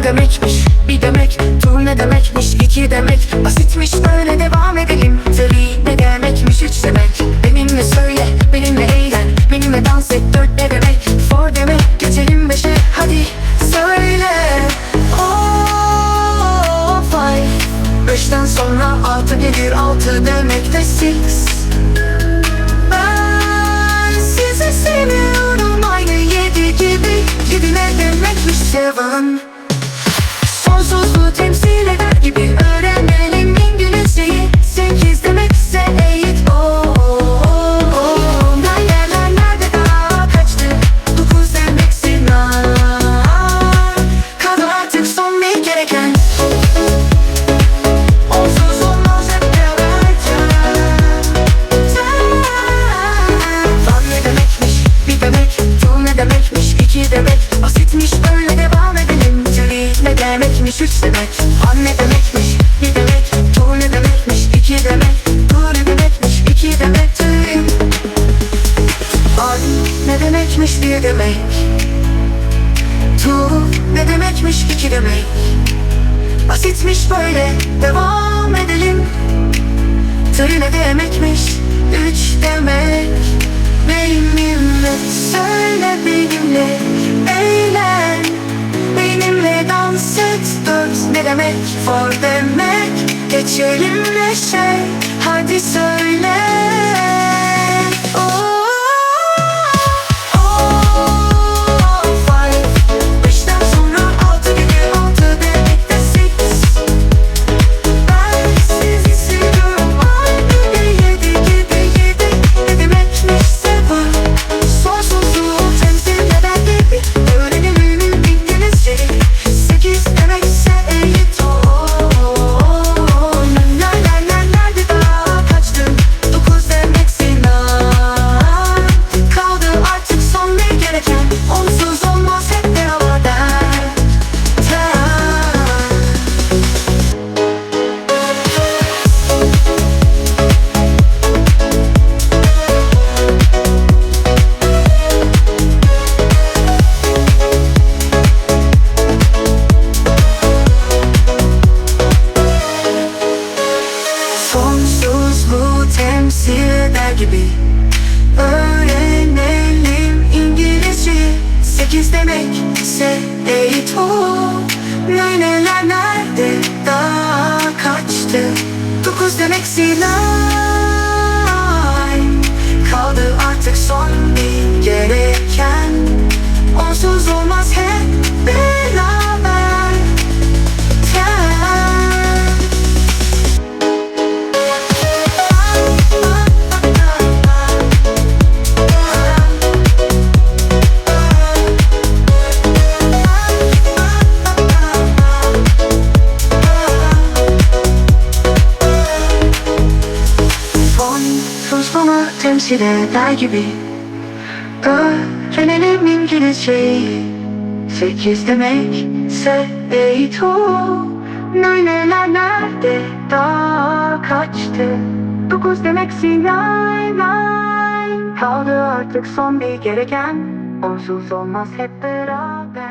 ne demekmiş Bir demek dur ne demekmiş iki demek. Basitmiş böyle devam edelim. Three ne demekmiş üç demek. Benimle söyle benimle eğlen. Benimle dans et dört ne demek? Four demek geçelim beşe. Hadi söyle. Oh five Beşten sonra altı gelir altı demek de six. Ben demekmiş, üç demek Van ne demekmiş, bir demek, two ne demekmiş, iki demek Two ne demekmiş, iki demek, three Van ne demekmiş, bir demek Two ne demekmiş, iki demek. Basitmiş böyle devam edelim. Three ne demekmiş, üç demek for demek Geçelim neşe. Hadi söyle gibi. Öğrenelim İngilizceyi Sekiz demek ise eight oh Neler nerede? Daha kaçtı? Dokuz demek nine temsil eder gibi. Öğrenelim İngilizceyi. Sekiz demek eight oh Neler nerede? Daha kaçtı? Dokuz demek nine nine Kaldı artık son bir gereken. Onsuz olmaz hep beraber